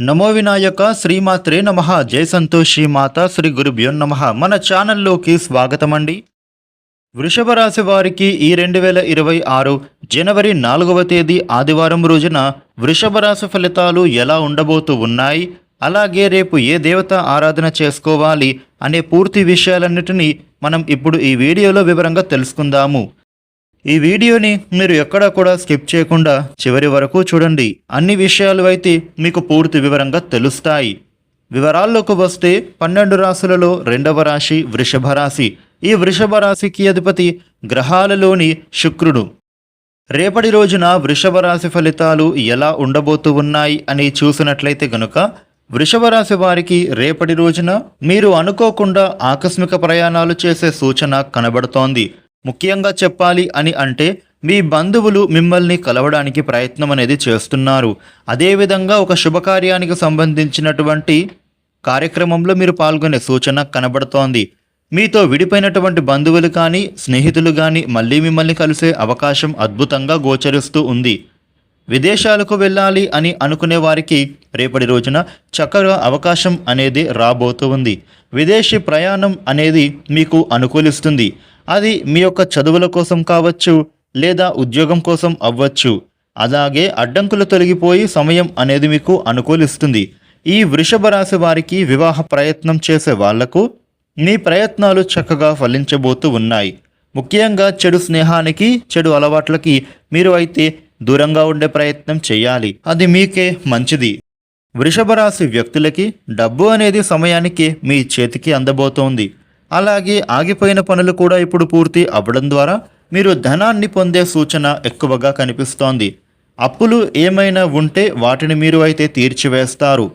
నమో వినాయక శ్రీమాత్రే నమ. జై సంతోషి మాత శ్రీ గురుభ్యో నమ. మన ఛానల్లోకి స్వాగతం అండి వృషభ రాశి వారికి ఈ రెండు వేల ఇరవై ఆరు జనవరి నాలుగవ తేదీ ఆదివారం రోజున వృషభ రాశి ఫలితాలు ఎలా ఉండబోతూ ఉన్నాయి? అలాగే రేపు ఏ దేవత ఆరాధన చేసుకోవాలి? అనే పూర్తి విషయాలన్నిటినీ మనం ఇప్పుడు ఈ వీడియోలో వివరంగా తెలుసుకుందాము. ఈ వీడియోని మీరు ఎక్కడా కూడా స్కిప్ చేయకుండా చివరి వరకు చూడండి. అన్ని విషయాలు అయితే మీకు పూర్తి వివరంగా తెలుస్తాయి. వివరాల్లోకి వస్తే పన్నెండు రాశులలో రెండవ రాశి వృషభ రాశి. ఈ వృషభ రాశికి అధిపతి గ్రహాలలోని శుక్రుడు. రేపటి రోజున వృషభ రాశి ఫలితాలు ఎలా ఉండబోతూ ఉన్నాయి అని చూసినట్లయితే గనుక వృషభ రాశి వారికి రేపటి రోజున మీరు అనుకోకుండా ఆకస్మిక ప్రయాణాలు చేసే సూచన కనబడుతోంది. ముఖ్యంగా చెప్పాలి అని అంటే మీ బంధువులు మిమ్మల్ని కలవడానికి ప్రయత్నం అనేది చేస్తున్నారు. అదేవిధంగా ఒక శుభకార్యానికి సంబంధించినటువంటి కార్యక్రమంలో మీరు పాల్గొనే సూచన కనబడుతోంది. మీతో విడిపోయినటువంటి బంధువులు కానీ స్నేహితులు కానీ మళ్ళీ మిమ్మల్ని కలిసే అవకాశం అద్భుతంగా గోచరిస్తూ ఉంది. విదేశాలకు వెళ్ళాలి అని అనుకునే వారికి రేపటి రోజున చక్కగా అవకాశం అనేది రాబోతూ ఉంది. విదేశీ ప్రయాణం అనేది మీకు అనుకూలిస్తుంది. అది మీ యొక్క చదువుల కోసం కావచ్చు లేదా ఉద్యోగం కోసం అవ్వచ్చు. అలాగే అడ్డంకులు తొలగిపోయి సమయం అనేది మీకు అనుకూలిస్తుంది. ఈ వృషభ రాశి వారికి వివాహ ప్రయత్నం చేసే వాళ్ళకు మీ ప్రయత్నాలు చక్కగా ఫలించబోతూ ఉన్నాయి. ముఖ్యంగా చెడు స్నేహానికి చెడు అలవాట్లకి మీరు అయితే దూరంగా ఉండే ప్రయత్నం చేయాలి. అది మీకే మంచిది. వృషభ రాశి వ్యక్తులకి డబ్బు అనేది సమయానికి మీ చేతికి అందబోతోంది. అలాగే ఆగిపోయిన పనులు కూడా ఇప్పుడు పూర్తి అవ్వడం ద్వారా మీరు ధనాన్ని పొందే సూచన ఎక్కువగా కనిపిస్తోంది. అప్పులు ఏమైనా ఉంటే వాటిని మీరు అయితే తీర్చివేస్తారు.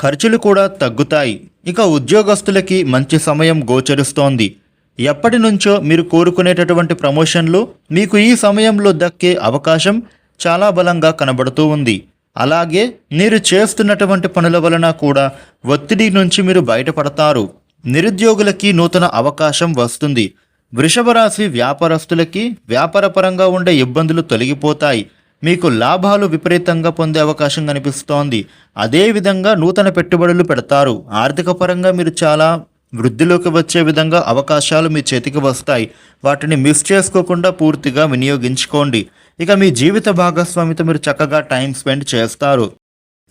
ఖర్చులు కూడా తగ్గుతాయి. ఇక ఉద్యోగస్తులకి మంచి సమయం గోచరిస్తోంది. ఎప్పటి నుంచో మీరు కోరుకునేటటువంటి ప్రమోషన్లు మీకు ఈ సమయంలో దక్కే అవకాశం చాలా బలంగా కనబడుతూ ఉంది. అలాగే మీరు చేస్తున్నటువంటి పనుల వలన కూడా ఒత్తిడి నుంచి మీరు బయటపడతారు. నిరుద్యోగులకి నూతన అవకాశం వస్తుంది. వృషభరాశి వ్యాపారస్తులకి వ్యాపారపరంగా ఉండే ఇబ్బందులు తొలగిపోతాయి. మీకు లాభాలు విపరీతంగా పొందే అవకాశం కనిపిస్తోంది. అదేవిధంగా నూతన పెట్టుబడులు పెడతారు. ఆర్థిక పరంగా మీరు చాలా వృద్ధిలోకి వచ్చే విధంగా అవకాశాలు మీ చేతికి వస్తాయి. వాటిని మిస్ చేసుకోకుండా పూర్తిగా వినియోగించుకోండి. ఇక మీ జీవిత భాగస్వామితో మీరు చక్కగా టైం స్పెండ్ చేస్తారు.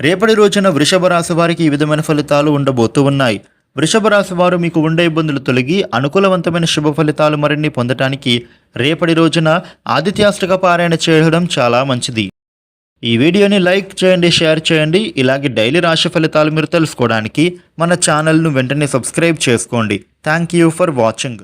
రేపటి రోజున వృషభ రాశి వారికి ఈ విధమైన ఫలితాలు ఉండబోతూ ఉన్నాయి. వృషభ రాశి వారు మీకు ఉండే ఇబ్బందులు తొలగి అనుకూలవంతమైన శుభ ఫలితాలు మరిన్ని పొందటానికి రేపటి రోజున ఆదిత్యాష్టక పారాయణ చేయడం చాలా మంచిది. ఈ వీడియోని లైక్ చేయండి షేర్ చేయండి. ఇలాగే డైలీ రాశి ఫలితాలు మీరు తెలుసుకోవడానికి మన ఛానల్ను వెంటనే సబ్స్క్రైబ్ చేసుకోండి. Thank you for watching.